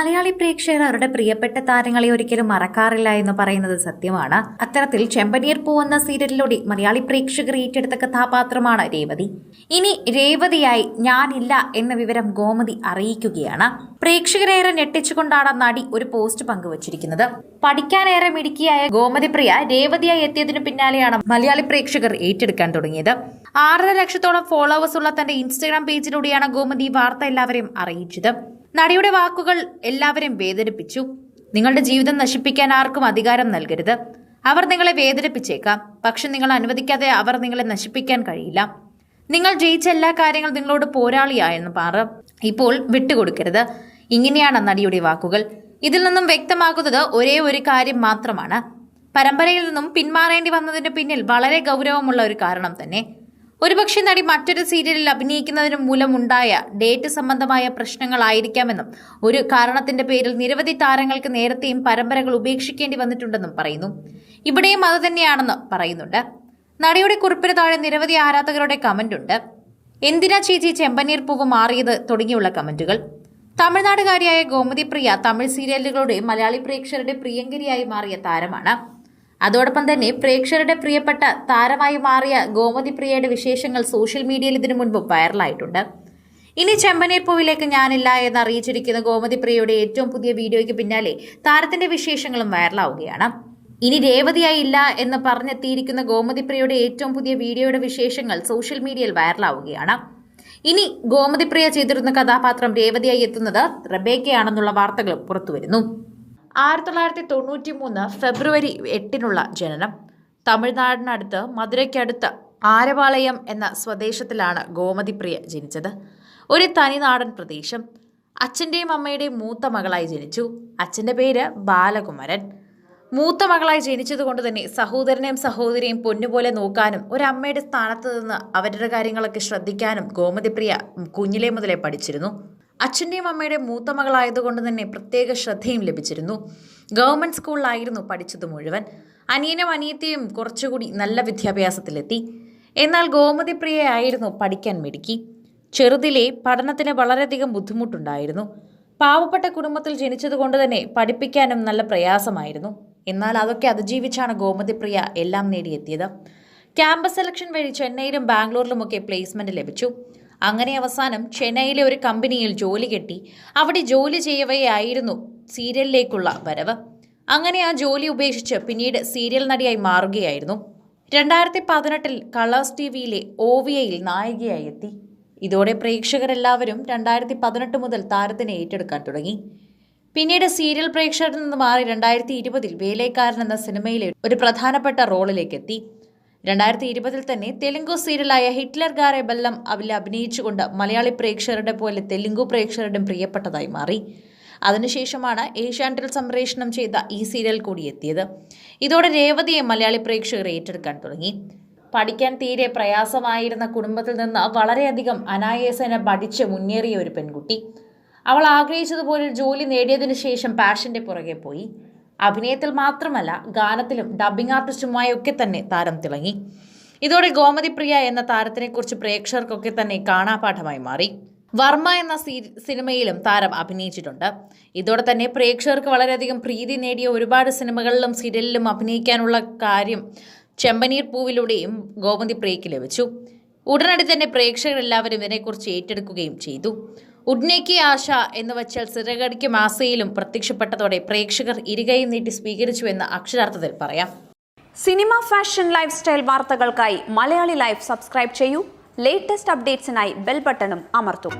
മലയാളി പ്രേക്ഷകർ അവരുടെ പ്രിയപ്പെട്ട താരങ്ങളെ ഒരിക്കലും മറക്കാറില്ല എന്ന് പറയുന്നത് സത്യമാണ്. അത്തരത്തിൽ ചെമ്പനീർ പൂ എന്ന സീരിയലിലൂടെ മലയാളി പ്രേക്ഷകർ ഏറ്റെടുത്ത കഥാപാത്രമാണ് രേവതി. ഇനി രേവതിയായി ഞാനില്ല എന്ന വിവരം ഗോമതി അറിയിക്കുകയാണ്. പ്രേക്ഷകരേറെ ഞെട്ടിച്ചുകൊണ്ടാണ് നടി ഒരു പോസ്റ്റ് പങ്കുവച്ചിരിക്കുന്നത്. പഠിക്കാനേറെ മിടുക്കിയായ ഗോമതി പ്രിയ രേവതിയായി എത്തിയതിനു പിന്നാലെയാണ് മലയാളി പ്രേക്ഷകർ ഏറ്റെടുക്കാൻ തുടങ്ങിയത്. ആറര ലക്ഷത്തോളം ഫോളോവേഴ്സ് ഉള്ള തന്റെ ഇൻസ്റ്റഗ്രാം പേജിലൂടെയാണ് ഗോമതി വാർത്ത എല്ലാവരെയും അറിയിച്ചത്. നടിയുടെ വാക്കുകൾ എല്ലാവരെയും വേദനിപ്പിച്ചു. നിങ്ങളുടെ ജീവിതം നശിപ്പിക്കാൻ ആർക്കും അധികാരം നൽകരുത്. അവർ നിങ്ങളെ വേദനിപ്പിച്ചേക്കാം. പക്ഷെ നിങ്ങൾ അനുവദിക്കാതെ അവർ നിങ്ങളെ നശിപ്പിക്കാൻ കഴിയില്ല. നിങ്ങൾ ജയിച്ച എല്ലാ കാര്യങ്ങളും നിങ്ങളോട് പോരാളിയായെന്ന് പറ ഇപ്പോൾ വിട്ടുകൊടുക്കരുത്. ഇങ്ങനെയാണ് നടിയുടെ വാക്കുകൾ. ഇതിൽ നിന്നും വ്യക്തമാകുന്നത് ഒരേ ഒരു കാര്യം മാത്രമാണ്. പരമ്പരയിൽ നിന്നും പിന്മാറേണ്ടി വന്നതിന് പിന്നിൽ വളരെ ഗൗരവമുള്ള ഒരു കാരണം തന്നെ. ഒരുപക്ഷെ നടി മറ്റൊരു സീരിയലിൽ അഭിനയിക്കുന്നതിന് മൂലമുണ്ടായ ഡേറ്റ് സംബന്ധമായ പ്രശ്നങ്ങളായിരിക്കാമെന്നും ഒരു കാരണത്തിന്റെ പേരിൽ നിരവധി താരങ്ങൾക്ക് നേരത്തെയും പരമ്പരകൾ ഉപേക്ഷിക്കേണ്ടി വന്നിട്ടുണ്ടെന്നും പറയുന്നു. ഇവിടെയും അത് തന്നെയാണെന്ന് പറയുന്നുണ്ട്. നടിയുടെ കുറിപ്പിന് താഴെ നിരവധി ആരാധകരുടെ കമന്റ് ഉണ്ട് എന്തിനാ ചേച്ചി ചെമ്പനീർ പൂവ് മാറിയത് തുടങ്ങിയുള്ള കമന്റുകൾ. തമിഴ്നാടുകാരിയായ ഗോമതി പ്രിയ തമിഴ് സീരിയലുകളുടെ മലയാളി പ്രേക്ഷകരുടെ പ്രിയങ്കരിയായി മാറിയ താരമാണ്. അതോടൊപ്പം തന്നെ പ്രേക്ഷകരുടെ പ്രിയപ്പെട്ട താരമായി മാറിയ ഗോമതി പ്രിയയുടെ വിശേഷങ്ങൾ സോഷ്യൽ മീഡിയയിൽ ഇതിനു മുൻപ് വൈറലായിട്ടുണ്ട്. ഇനി ചെമ്പനീർ പൂവിലേക്ക് ഞാനില്ല എന്ന് അറിയിച്ചിരിക്കുന്ന ഗോമതി പ്രിയയുടെ ഏറ്റവും പുതിയ വീഡിയോയ്ക്ക് പിന്നാലെ താരത്തിന്റെ വിശേഷങ്ങളും വൈറലാവുകയാണ്. ഇനി രേവതിയായി ഇല്ല എന്ന് പറഞ്ഞെത്തിയിരിക്കുന്ന ഗോമതി പ്രിയയുടെ ഏറ്റവും പുതിയ വീഡിയോയുടെ വിശേഷങ്ങൾ സോഷ്യൽ മീഡിയയിൽ വൈറലാവുകയാണ്. ഇനി ഗോമതി പ്രിയ ചെയ്തിരുന്ന കഥാപാത്രം രേവതിയായി എത്തുന്നത് റബേക്കയാണെന്നുള്ള വാർത്തകളും പുറത്തുവരുന്നു. ആയിരത്തി തൊള്ളായിരത്തി തൊണ്ണൂറ്റി മൂന്ന് ഫെബ്രുവരി എട്ടിനുള്ള ജനനം. തമിഴ്നാടിനടുത്ത് മധുരയ്ക്കടുത്ത് ആരപാളയം എന്ന സ്വദേശത്തിലാണ് ഗോമതിപ്രിയ ജനിച്ചത്. ഒരു തനിനാടൻ പ്രദേശം. അച്ഛന്റെയും അമ്മയുടെയും മൂത്ത മകളായി ജനിച്ചു. അച്ഛന്റെ പേര് ബാലകുമരൻ. മൂത്ത മകളായി ജനിച്ചതുകൊണ്ട് തന്നെ സഹോദരനെയും സഹോദരിയും പൊന്നുപോലെ നോക്കാനും ഒരമ്മയുടെ സ്ഥാനത്ത് നിന്ന് അവരുടെ കാര്യങ്ങളൊക്കെ ശ്രദ്ധിക്കാനും ഗോമതിപ്രിയ കുഞ്ഞിലെ മുതലേ പഠിച്ചിരുന്നു. അച്ഛന്റെയും അമ്മയുടെയും മൂത്ത മകളായതുകൊണ്ട് തന്നെ പ്രത്യേക ശ്രദ്ധയും ലഭിച്ചിരുന്നു. ഗവൺമെന്റ് സ്കൂളിലായിരുന്നു പഠിച്ചത് മുഴുവൻ. അനിയനും അനിയത്തെയും കുറച്ചുകൂടി നല്ല വിദ്യാഭ്യാസത്തിലെത്തി. എന്നാൽ ഗോമതിപ്രിയയായിരുന്നു പഠിക്കാൻ മിടുക്കി. ചെറുതിലെ പഠനത്തിന് വളരെയധികം ബുദ്ധിമുട്ടുണ്ടായിരുന്നു. പാവപ്പെട്ട കുടുംബത്തിൽ ജനിച്ചതുകൊണ്ട് തന്നെ പഠിപ്പിക്കാനും നല്ല പ്രയാസമായിരുന്നു. എന്നാൽ അതൊക്കെ അതിജീവിച്ചാണ് ഗോമതിപ്രിയ എല്ലാം നേടിയെത്തിയത്. ക്യാമ്പസ് സെലക്ഷൻ വഴി ചെന്നൈയിലും ബാംഗ്ലൂരിലുമൊക്കെ പ്ലേസ്മെന്റ് ലഭിച്ചു. അങ്ങനെ അവസാനം ചെന്നൈയിലെ ഒരു കമ്പനിയിൽ ജോലി കിട്ടി. അവിടെ ജോലി ചെയ്യവെയായിരുന്നു സീരിയലിലേക്കുള്ള വരവ്. അങ്ങനെ ആ ജോലി ഉപേക്ഷിച്ച് പിന്നീട് സീരിയൽ നടിയായി മാറുകയായിരുന്നു. രണ്ടായിരത്തി പതിനെട്ടിൽ കളേഴ്സ് ടി വിയിലെ ഓവിയയിൽ നായികയായി എത്തി. ഇതോടെ പ്രേക്ഷകരെല്ലാവരും രണ്ടായിരത്തി പതിനെട്ട് മുതൽ താരത്തിനെ ഏറ്റെടുക്കാൻ തുടങ്ങി. പിന്നീട് സീരിയൽ പ്രേക്ഷകരിൽ നിന്ന് മാറി രണ്ടായിരത്തി ഇരുപതിൽ വേലേക്കാരൻ എന്ന സിനിമയിലെ ഒരു പ്രധാനപ്പെട്ട റോളിലേക്ക് എത്തി. രണ്ടായിരത്തി ഇരുപതിൽ തന്നെ തെലുങ്കു സീരിയലായ ഹിറ്റ്ലർ ഗാരെ ബെല്ലം അതിൽ അഭിനയിച്ചുകൊണ്ട് മലയാളി പ്രേക്ഷകരുടെ പോലെ തെലുങ്കു പ്രേക്ഷകരുടെയും പ്രിയപ്പെട്ടതായി മാറി. അതിനുശേഷമാണ് ഏഷ്യാനെറ്റിൽ സംപ്രേഷണം ചെയ്ത ഈ സീരിയൽ കൂടി എത്തിയത്. ഇതോടെ രേവതിയെ മലയാളി പ്രേക്ഷകർ ഏറ്റെടുക്കാൻ തുടങ്ങി. പഠിക്കാൻ തീരെ പ്രയാസമായിരുന്ന കുടുംബത്തിൽ നിന്ന് വളരെയധികം അനായാസേന പഠിച്ച് മുന്നേറിയ ഒരു പെൺകുട്ടി. അവൾ ആഗ്രഹിച്ചതുപോലൊരു ജോലി നേടിയതിനു ശേഷം പാഷന്റെ പുറകെ പോയി. അഭിനയത്തിൽ മാത്രമല്ല ഗാനത്തിലും ഡബ്ബിംഗ് ആർട്ടിസ്റ്റുമായൊക്കെ തന്നെ താരം തിളങ്ങി. ഇതോടെ ഗോമതി പ്രിയ എന്ന താരത്തിനെക്കുറിച്ച് പ്രേക്ഷകർക്കൊക്കെ തന്നെ കാണാപാഠമായി മാറി. വർമ്മ എന്ന സിനിമയിലും താരം അഭിനയിച്ചിട്ടുണ്ട്. ഇതോടെ തന്നെ പ്രേക്ഷകർക്ക് വളരെയധികം പ്രീതി നേടിയ ഒരുപാട് സിനിമകളിലും സീരിയലിലും അഭിനയിക്കാനുള്ള കാര്യം ചെമ്പനീർ പൂവിലൂടെയും ഗോമതി പ്രിയയ്ക്ക് ലഭിച്ചു. ഉടനടി തന്നെ പ്രേക്ഷകരെല്ലാവരും ഇതിനെക്കുറിച്ച് ഏറ്റെടുക്കുകയും ചെയ്തു. ഉഡ്നേക്ക് ആശ എന്ന് വച്ചാൽ സിറകടിക്ക് മാസയിലും പ്രത്യക്ഷപ്പെട്ടതോടെ പ്രേക്ഷകർ ഇരുകൈ നീട്ടി സ്വീകരിച്ചു സ്വീകരിച്ചുവെന്ന് അക്ഷരാർത്ഥത്തിൽ പറയാം. സിനിമ ഫാഷൻ ലൈഫ് സ്റ്റൈൽ വാർത്തകൾക്കായി മലയാളി ലൈഫ് സബ്സ്ക്രൈബ് ചെയ്യൂ. ലേറ്റസ്റ്റ് അപ്ഡേറ്റ്സിനായി ബെൽ ബട്ടണും അമർത്തും.